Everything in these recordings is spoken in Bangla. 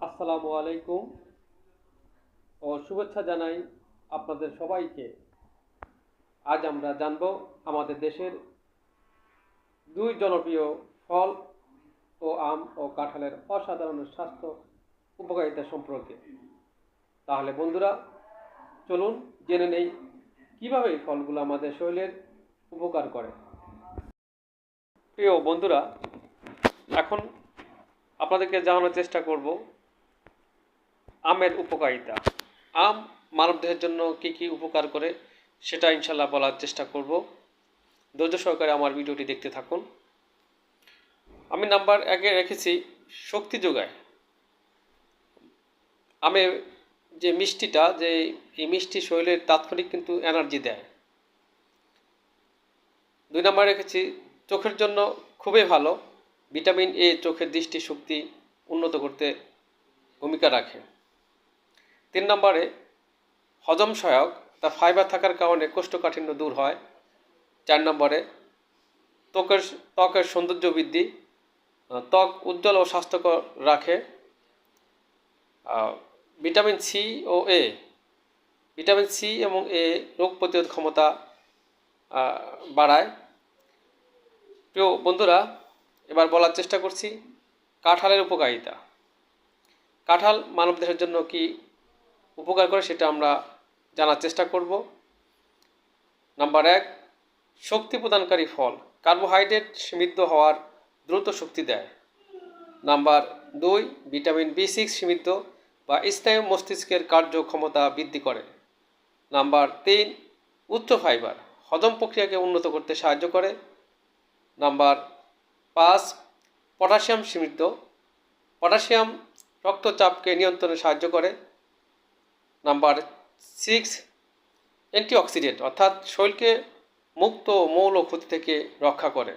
আসসালামু আলাইকুম ও শুভেচ্ছা জানাই আপনাদের সবাইকে। আজ আমরা জানব আমাদের দেশের দুই জনপ্রিয় ফল ও আম ও কাঁঠালের অসাধারণ স্বাস্থ্য উপকারিতা সম্পর্কে। তাহলে বন্ধুরা, চলুন জেনে নেই কীভাবে এই ফলগুলো আমাদের শরীরের উপকার করে। প্রিয় বন্ধুরা, এখন আপনাদেরকে জানানোর চেষ্টা করব আমের উপকারিতা। আম মানবদেহের জন্য কি কি উপকার করে, সেটা ইনশাল্লাহ বলার চেষ্টা করব। ধৈর্য সহকারে আমার ভিডিওটি দেখতে থাকুন। আমি নাম্বার একে রেখেছি, শক্তি যোগায়। আমে যে মিষ্টিটা, যে এই মিষ্টি শরীরের তাৎক্ষণিক কিন্তু এনার্জি দেয়। দুই নাম্বার রেখেছি, চোখের জন্য খুবই ভালো। ভিটামিন এ চোখের দৃষ্টি শক্তি উন্নত করতে ভূমিকা রাখে। তিন নম্বরে, হজম সহায়ক, তা ফাইবার থাকার কারণে কোষ্ঠকাঠিন্য দূর হয়। চার নম্বরে, ত্বকের ত্বকের সৌন্দর্য বৃদ্ধি ত্বক উজ্জ্বল ও স্বাস্থ্যকর রাখে। ভিটামিন সি ও এ, ভিটামিন সি এবং এ রোগ প্রতিরোধ ক্ষমতা বাড়ায়। প্রিয় বন্ধুরা, এবার বলার চেষ্টা করছি, কাঁঠালের উপকারিতা। কাঁঠাল মানব মানবদেহের জন্য কি উপকার করে সেটা আমরা জানার চেষ্টা করব। নাম্বার এক, শক্তি প্রদানকারী ফল। কার্বোহাইড্রেট সমৃদ্ধ হওয়ার দ্রুত শক্তি দেয়। নাম্বার দুই, ভিটামিন বি সিক্স সমৃদ্ধ বা স্নায়ু মস্তিষ্কের কার্যক্ষমতা বৃদ্ধি করে। নাম্বার তিন, উচ্চ ফাইবার। হজম প্রক্রিয়াকে উন্নত করতে সাহায্য করে। নাম্বার পাঁচ, পটাশিয়াম সমৃদ্ধ। পটাশিয়াম রক্তচাপকে নিয়ন্ত্রণে সাহায্য করে। নাম্বার সিক্স অ্যান্টিঅক্সিডেন্ট অর্থাৎ শরীরকে মুক্ত মৌল ক্ষতি থেকে রক্ষা করে।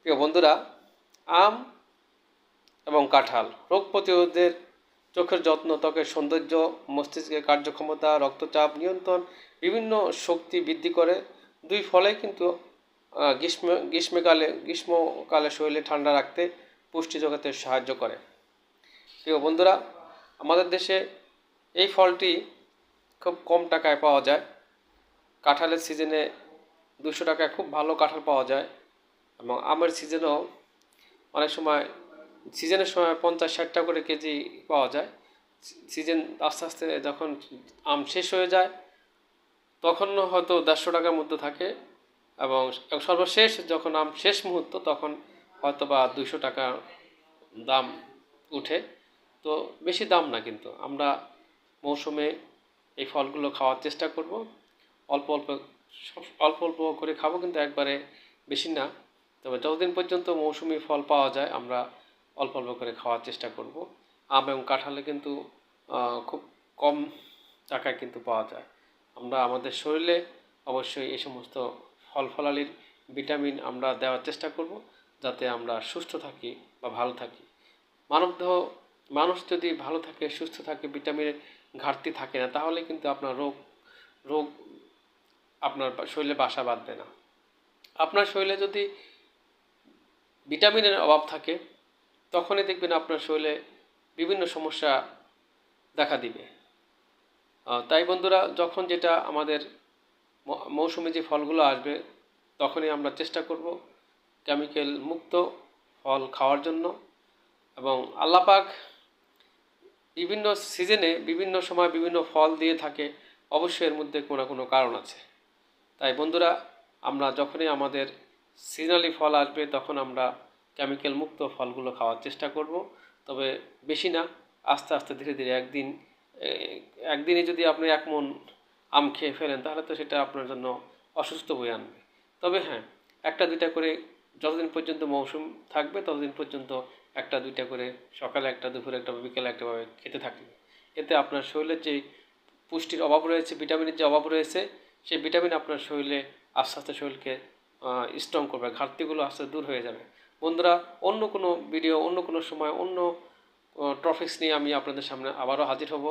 প্রিয় বন্ধুরা, আম এবং কাঁঠাল, রোগ প্রতিরোধের চোখের যত্ন, ত্বকের সৌন্দর্য মস্তিষ্কের কার্যক্ষমতা, রক্তচাপ নিয়ন্ত্রণ, বিভিন্ন শক্তি বৃদ্ধি করে। দুই ফলে কিন্তু গ্রীষ্ম, গ্রীষ্মকালে গ্রীষ্মকালে শরীরে ঠান্ডা রাখতে পুষ্টি যোগাতে সাহায্য করে। প্রিয় বন্ধুরা, আমাদের দেশে এই ফলটি খুব কম টাকায় পাওয়া যায়। কাঁঠালের সিজনে দুশো টাকায় খুব ভালো কাঁঠাল পাওয়া যায় এবং আমের সিজনেও অনেক সময় সিজনের সময় পঞ্চাশ ষাট টাকা করে কেজি পাওয়া যায়। সিজন আস্তে আস্তে যখন আম শেষ হয়ে যায়, তখন হয়তো দেড়শো টাকার মধ্যে থাকে এবং সর্বশেষ যখন আম শেষ মুহূর্ত তখন হয়তো বা দুশো টাকা দাম উঠে। তো বেশি দাম না কিন্তু, আমরা মৌসুমে এই ফলগুলো খাওয়ার চেষ্টা করব। অল্প অল্প অল্প অল্প করে খাব কিন্তু একবারে বেশি না। তবে যতদিন পর্যন্ত মৌসুমি ফল পাওয়া যায়, আমরা অল্প অল্প করে খাওয়ার চেষ্টা করব। আম এবং কাঁঠালে কিন্তু খুব কম টাকায় কিন্তু পাওয়া যায়। আমরা আমাদের শরীরে অবশ্যই এই সমস্ত ফল ফলালির ভিটামিন আমরা দেওয়ার চেষ্টা করব, যাতে আমরা সুস্থ থাকি বা ভালো থাকি। মানবদেহ, মানুষ যদি ভালো থাকে, সুস্থ থাকে, ভিটামিনের ঘাটতি থাকে না, তাহলে কিন্তু আপনার রোগ রোগ আপনার শরীরে বাসা বাঁধবে না। আপনার শরীরে যদি ভিটামিনের অভাব থাকে, তখনই দেখবেন আপনার শরীরে বিভিন্ন সমস্যা দেখা দিবে। তাই বন্ধুরা, যখন যেটা আমাদের মৌসুমী যে ফলগুলো আসবে, তখনই আমরা চেষ্টা করব কেমিক্যাল মুক্ত ফল খাওয়ার জন্য এবং আল্লাপাক বিভিন্ন সিজনে বিভিন্ন সময় বিভিন্ন ফল দিয়ে থাকে, অবশ্যই এর মধ্যে কোনো কোনো কারণ আছে। তাই বন্ধুরা, আমরা যখনই আমাদের সিজনালি ফল আসবে, তখন আমরা কেমিক্যাল মুক্ত ফলগুলো খাওয়ার চেষ্টা করব। তবে বেশি না, আস্তে আস্তে ধীরে ধীরে একদিন একদিনে যদি আপনি এক মন আম খেয়ে ফেলেন, তাহলে তো সেটা আপনার জন্য অসুস্থ বয়ে আনবে। তবে হ্যাঁ একটা দুইটা করে যতদিন পর্যন্ত মৌসুম থাকবে, ততদিন পর্যন্ত একটা, দুইটা করে, সকালে একটা, দুপুরে একটা বিকেলে একটা ভাবে খেতে থাকবে এতে আপনার শরীরের যে পুষ্টির অভাব রয়েছে, ভিটামিনের যে অভাব রয়েছে, সেই ভিটামিন আপনার শরীরে আস্তে আস্তে শরীরকে স্ট্রং করবে, ঘাটতিগুলো আস্তে দূর হয়ে যাবে। বন্ধুরা, অন্য কোনো ভিডিও অন্য কোনো সময়, অন্য টপিক্স নিয়ে আমি আপনাদের সামনে আবারও হাজির হব।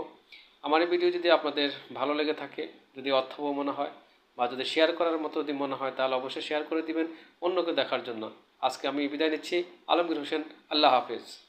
আমার এই ভিডিও যদি আপনাদের ভালো লেগে থাকে, যদি অর্থবহ মনে হয়, বা যদি শেয়ার করার মতো যদি মনে হয়, তাহলে অবশ্যই শেয়ার করে দিবেন, অন্যকে দেখার জন্য। আজকে আমি বিদায় নিচ্ছি। আলমগীর হোসেন আল্লাহ হাফিজ।